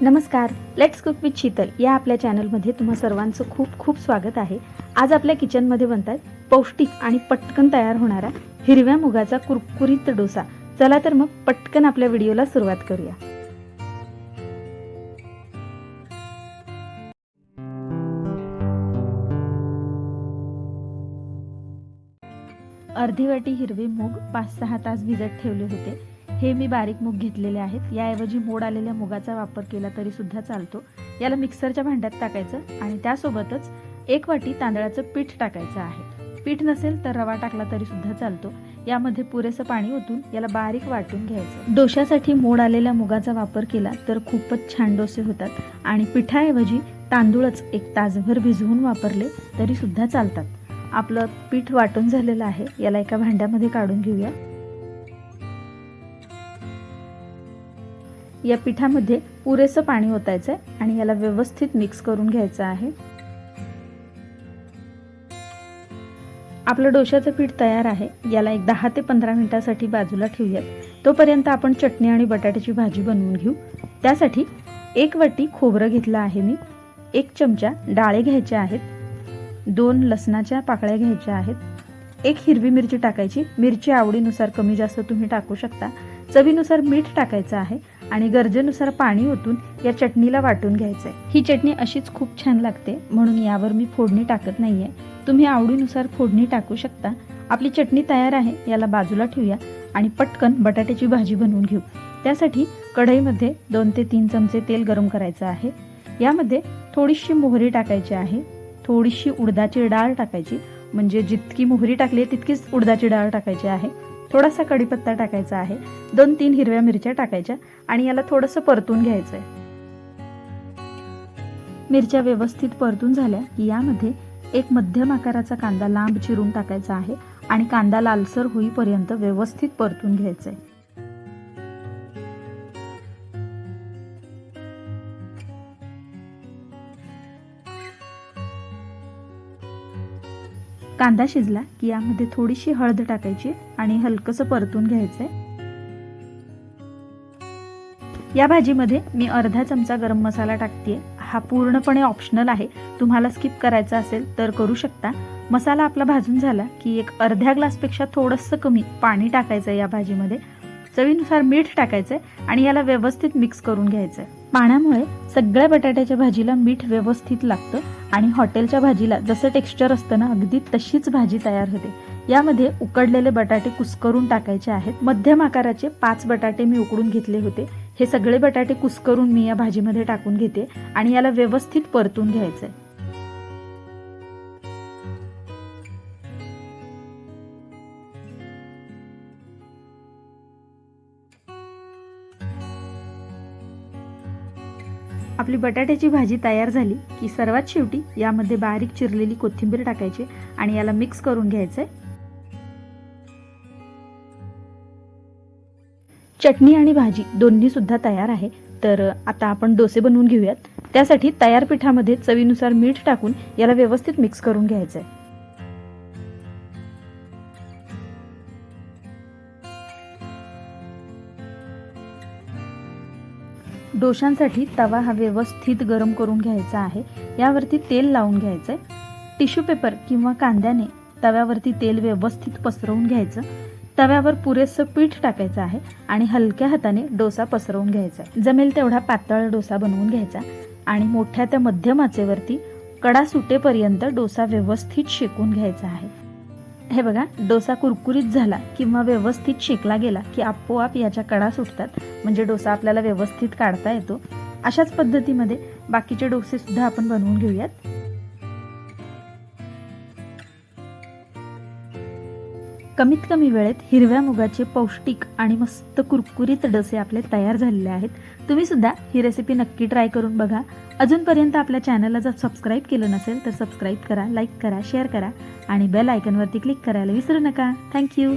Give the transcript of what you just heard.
नमस्कार let's cook with Sheetal या आपल्या चॅनलमध्ये तुम्हा सर्वांचं खूप खूप स्वागत आहे. आज आपल्या किचनमध्ये बनतात पौष्टिक आणि पटकन तयार होणारा हिरव्या मुगाचा कुरकुरीत डोसा. चला तर मग पटकन आपल्या व्हिडिओला सुरुवात करूया. अर्धी वाटी हिरवे मूग पाच सहा तास भिजत ठेवले होते. हे मी बारीक मूग घेतलेले आहेत. याऐवजी मोड आलेल्या मुगाचा वापर केला तरी सुद्धा चालतो. याला मिक्सरच्या भांड्यात टाकायचं आणि त्यासोबतच एक वाटी तांदळाचं पीठ टाकायचं आहे. पीठ नसेल तर रवा टाकला तरी सुद्धा चालतो. यामध्ये पुरेसं पाणी ओतून याला बारीक वाटून घ्यायचं. डोशासाठी मोड आलेल्या मुगाचा वापर केला तर खूपच छान डोसे होतात आणि पिठाऐवजी तांदूळच एक तासभर भिजवून वापरले तरी सुद्धा चालतात. आपलं पीठ वाटून झालेलं आहे. याला एका भांड्यामध्ये काढून घेऊया. या पिठामध्ये पुरेसं पाणी ओतायचं आहे आणि याला व्यवस्थित मिक्स करून घ्यायचं आहे. आपलं डोशाचं पीठ तयार आहे. याला एक दहा ते पंधरा मिनिटासाठी बाजूला ठेवूयात. तोपर्यंत आपण चटणी आणि बटाट्याची भाजी बनवून घेऊ. त्यासाठी एक वाटी खोबरं घेतलं आहे मी. एक चमचा डाळे घ्यायच्या आहेत. दोन लसणाच्या पाकळ्या घ्यायच्या आहेत. एक हिरवी मिरची टाकायची. मिरची आवडीनुसार कमी जास्त तुम्ही टाकू शकता. चवीनुसार मीठ टाकायचं आहे. आणि गरजेनुसार पाणी ओतून या चटणीला वाटून घ्यायचं आहे ही चटणी अशीच खूप छान लागते म्हणून यावर मी फोडणी टाकत नाहीये. तुम्ही आवडीनुसार फोडणी टाकू शकता. आपली चटणी तयार आहे याला बाजूला ठेवूया आणि पटकन बटाट्याची भाजी बनवून घेऊ. त्यासाठी कढईमध्ये दोन ते तीन चमचे तेल गरम करायचं आहे. यामध्ये थोडीशी मोहरी टाकायची आहे. थोडीशी उडदाची डाळ टाकायची. म्हणजे जितकी मोहरी टाकली आहे तितकीच उडदाची डाळ टाकायची आहे. थोडासा कढीपत्ता टाकायचा आहे. दोन तीन हिरव्या मिरच्या टाकायच्या आणि याला थोडंसं परतून घ्यायचं आहे मिरच्या व्यवस्थित परतून झाल्या की यामध्ये एक मध्यम आकाराचा कांदा लांब चिरून टाकायचा आहे आणि कांदा लालसर होईपर्यंत व्यवस्थित परतून घ्यायचा आहे कांदा शिजला की यामध्ये थोडीशी हळद टाकायची आणि हलकंसं परतून घ्यायचं आहे या भाजीमध्ये मी अर्धा चमचा गरम मसाला टाकते हा पूर्णपणे ऑप्शनल आहे. तुम्हाला स्किप करायचा असेल तर करू शकता. मसाला आपला भाजून झाला की एक अर्ध्या ग्लासपेक्षा थोडंसं कमी पाणी टाकायचं या भाजीमध्ये. चवीनुसार मीठ टाकायचंय आणि याला व्यवस्थित मिक्स करून घ्यायचं आहे पाण्यामुळे सगळ्या बटाट्याच्या भाजीला मीठ व्यवस्थित लागतं आणि हॉटेलच्या भाजीला जसं टेक्स्चर असतं ना अगदी तशीच भाजी तयार होते. यामध्ये उकडलेले बटाटे कुस्करून टाकायचे आहेत. मध्यम आकाराचे पाच बटाटे मी उकडून घेतले होते. हे सगळे बटाटे कुस्करून मी या भाजीमध्ये टाकून घेते आणि याला व्यवस्थित परतून घ्यायचं आहे आपली बटाट्याची भाजी तयार झाली की सर्वात शेवटी यामध्ये बारीक चिरलेली कोथिंबीर टाकायची आणि याला मिक्स करून घ्यायचं आहे चटणी आणि भाजी दोन्हीसुद्धा तयार आहे. तर आता आपण डोसे बनवून घेऊयात. त्यासाठी तयार पिठामध्ये चवीनुसार मीठ टाकून याला व्यवस्थित मिक्स करून घ्यायचं आहे डोशांसाठी तवा हा व्यवस्थित गरम करून घ्यायचा आहे. यावरती तेल लावून घ्यायचं आहे टिश्यू पेपर किंवा कांद्याने तव्यावरती तेल व्यवस्थित पसरवून घ्यायचं. तव्यावर पुरेसं पीठ टाकायचं आहे आणि हलक्या हाताने डोसा पसरवून घ्यायचा आहे. जमेल तेवढा पातळ डोसा बनवून घ्यायचा आणि मोठ्या त्या मध्यम आचेवरती कडा सुटेपर्यंत डोसा व्यवस्थित शेकून घ्यायचा आहे. हे बघा डोसा कुरकुरीत झाला किंवा व्यवस्थित शेकला गेला की आपोआप याच्या कडा सुटतात म्हणजे डोसा आपल्याला व्यवस्थित काढता येतो. अशाच पद्धतीमध्ये बाकीचे डोसे सुद्धा आपण बनवून घेऊयात. कमीत कमी वेळेत हिरव्या मुगाचे पौष्टिक आणि मस्त कुरकुरीत डसे आपले तयार झालेले आहेत. तुम्ही सुद्धा ही रेसिपी नक्की ट्राय करून बघा. अजूनपर्यंत आपल्या चॅनलला जर सबस्क्राईब केलं नसेल तर सबस्क्राईब करा लाईक करा शेअर करा आणि बेल आयकनवरती क्लिक करायला विसरू नका. थँक्यू